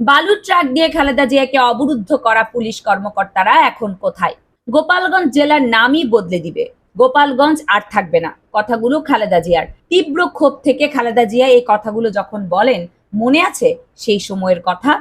বালুর ট্রাক দিয়ে খালেদা জিয়াকে অবরুদ্ধ করা পুলিশ কর্মকর্তারা এখন কোথায়? গোপালগঞ্জ জেলার নামই বদলে দিবে। গোপালগঞ্জ আর থাকবে না। কথাগুলো খালেদা জিয়ার। তীব্র ক্ষোভ থেকে খালেদা জিয়া এই কথাগুলো যখন বলেন, মনে আছে সেই সময়ের কথা?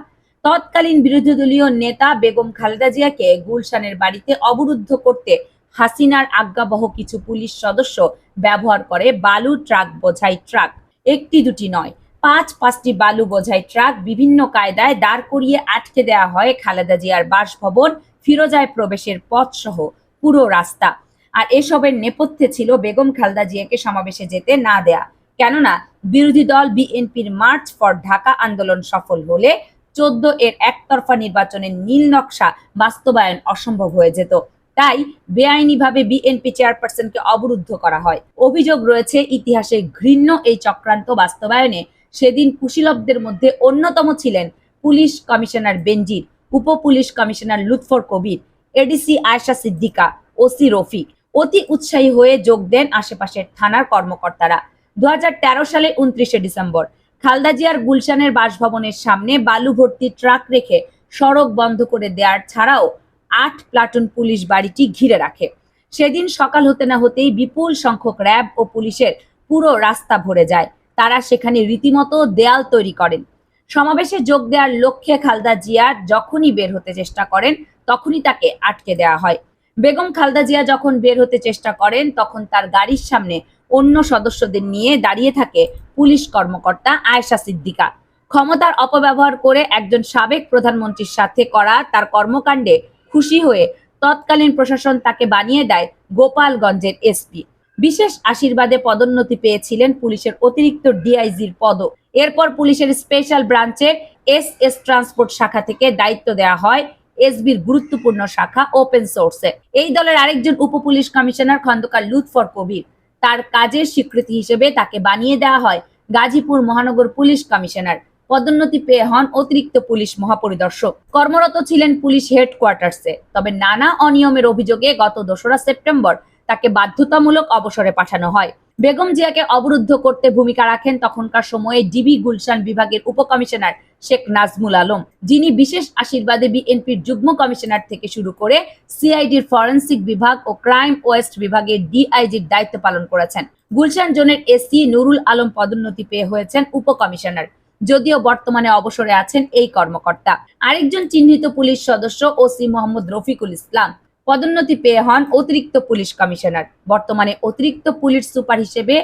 তৎকালীন বিরোধী দলীয় নেতা বেগম খালেদা জিয়াকে গুলশানের বাড়িতে অবরুদ্ধ করতে হাসিনার আজ্ঞাবহ কিছু পুলিশ সদস্য ব্যবহার করে বালু ট্রাক, বোঝাই ট্রাক। একটি দুটি নয়। পাঁচ, পাঁচটি বালু বোঝাই ট্রাক বিভিন্ন কায়দায় দাঁড় করিয়ে আটকে দেওয়া হয় খালেদা জিয়ার বাসভবন, ফিরোজায় প্রবেশের পথ সহ পুরো রাস্তা। আর এসবের নেপথ্যে ছিল বেগম খালেদা জিয়াকে সমাবেশে যেতে না দেয়া। কেননা, বিরোধী দল বিএনপির মার্চ ফর ঢাকা আন্দোলন সফল হলে চোদ্দ এর একতরফা নির্বাচনের নীল নকশা বাস্তবায়ন অসম্ভব হয়ে যেত। তাই বেআইনিভাবে বিএনপি চেয়ারপারসনকে অবরুদ্ধ করা হয়। অভিযোগ রয়েছে, ইতিহাসে ঘৃণ্য এই চক্রান্ত বাস্তবায়নে সেদিন কুশীলবদের মধ্যে অন্যতম ছিলেন পুলিশ কমিশনার বেনজির উপ police commissioner Lutfar Kabir, ADC Ayesha Siddika, OC Rafiq. অতি উৎসাহী হয়ে যোগ দেন আশেপাশের থানার কর্মকর্তারা। দুহাজার তেরো সালে উনত্রিশে ডিসেম্বর, খালদা জিয়ার গুলশানের বাসভবনের সামনে বালু ভর্তি ট্রাক রেখে সড়ক বন্ধ করে দেওয়ার ছাড়াও আট প্লাটুন পুলিশ বাড়িটি ঘিরে রাখে। সেদিন সকাল হতে না হতেই বিপুল সংখ্যক র্যাব ও পুলিশের পুরো রাস্তা ভরে যায়। তারা সেখানে রীতিমতো দেয়াল তৈরি করেন। সমাবেশে যোগ দেওয়ার লক্ষ্যে খালদা জিয়া যখনই বের হতে চেষ্টা করেন, তখনই তাকে আটকে দেওয়া হয়। বেগম খালদা জিয়া যখন বের হতে চেষ্টা করেন, তখন তার গাড়ির সামনে অন্য সদস্যদের নিয়ে দাঁড়িয়ে থাকে পুলিশ কর্মকর্তা আয়েশা সিদ্দিকা। ক্ষমতার অপব্যবহার করে একজন সাবেক প্রধানমন্ত্রীর সাথে করা তার কর্মকাণ্ডে খুশি হয়ে তৎকালীন প্রশাসন তাকে বানিয়ে দেয় গোপালগঞ্জের এসপি। বিশেষ আশীর্বাদে পদোন্নতি পেয়েছিলেন পুলিশের অতিরিক্ত ডিআইজির পদ এরপর পুলিশের স্পেশাল ব্রাঞ্চের এস এস ট্রান্সপোর্ট শাখা থেকে দায়িত্ব দেওয়া হয় এসবির গুরুত্বপূর্ণ শাখা ওপেন সোর্সে। এই দলের আরেকজন উপ পুলিশ কমিশনার খন্দকার লুৎফর কবির। তার কাজের স্বীকৃতি হিসেবে তাকে বানিয়ে দেওয়া হয় গাজীপুর মহানগর পুলিশ কমিশনার। পদোন্নতি পেয়ে হন অতিরিক্ত পুলিশ মহাপরিদর্শক। কর্মরত ছিলেন পুলিশ হেডকোয়ার্টার্সে। তবে নানা অনিয়মের অভিযোগে গত দোসরা সেপ্টেম্বর তাকে বাধ্যতামূলক অবসরে পাঠানো হয়। বেগম জিয়াকে অবরুদ্ধ করতে ভূমিকা রাখেন তখনকার সময়ে ডিবি গুলশান বিভাগের উপকমিশনার শেখ নাজমুল আলম, যিনি বিশেষ আশীর্বাদে বিএনপির যুগ্ম কমিশনার থেকে শুরু করে সিআইডির ফরেন্সিক বিভাগ ও ক্রাইম ওয়েস্ট বিভাগের ডিআইজির দায়িত্ব পালন করেছেন। গুলশান জোনের এসি নুরুল আলম পদোন্নতি পেয়ে হয়েছেন উপকমিশনার। যদিও বর্তমানে অবসরে আছেন এই কর্মকর্তা। আরেকজন চিহ্নিত পুলিশ সদস্য ওসি মোহাম্মদ রফিকুল ইসলাম। পদোন্নতি পেয়ে হন অতিরিক্ত পুলিশ কমিশনার। বর্তমানে অতিরিক্ত পুলিশ সুপার হিসেবে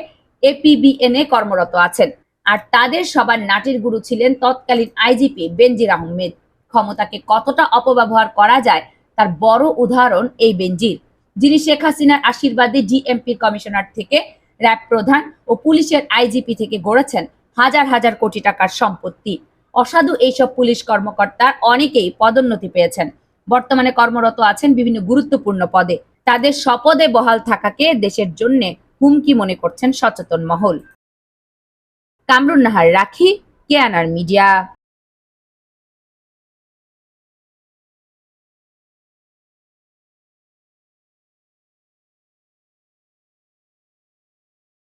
এপিবিএনএ কর্মরত আছেন। আর তাদের সবার নাটির গুরু ছিলেন তৎকালীন আইজিপি বেনজির আহমেদ। ক্ষমতাকে কতটা অপব্যবহার করা যায় তার বড় উদাহরণ এই বেনজির। যিনি শেখ হাসিনার আশীর্বাদে ডিএমপি কমিশনার থেকে র্যাব প্রধান ও পুলিশের আইজিপি থেকে গড়েছেন হাজার হাজার কোটি টাকার সম্পত্তি। অসাধু এইসব পুলিশ কর্মকর্তার অনেকেই পদোন্নতি পেয়েছেন। বর্তমানে কর্মরত আছেন বিভিন্ন গুরুত্বপূর্ণ পদে। তাদের স্বপদে বহাল থাকাকে দেশের জন্য হুমকি মনে করছেন সচেতন মহল। কামরুন নাহার রাখি, কেয়ানার মিডিয়া।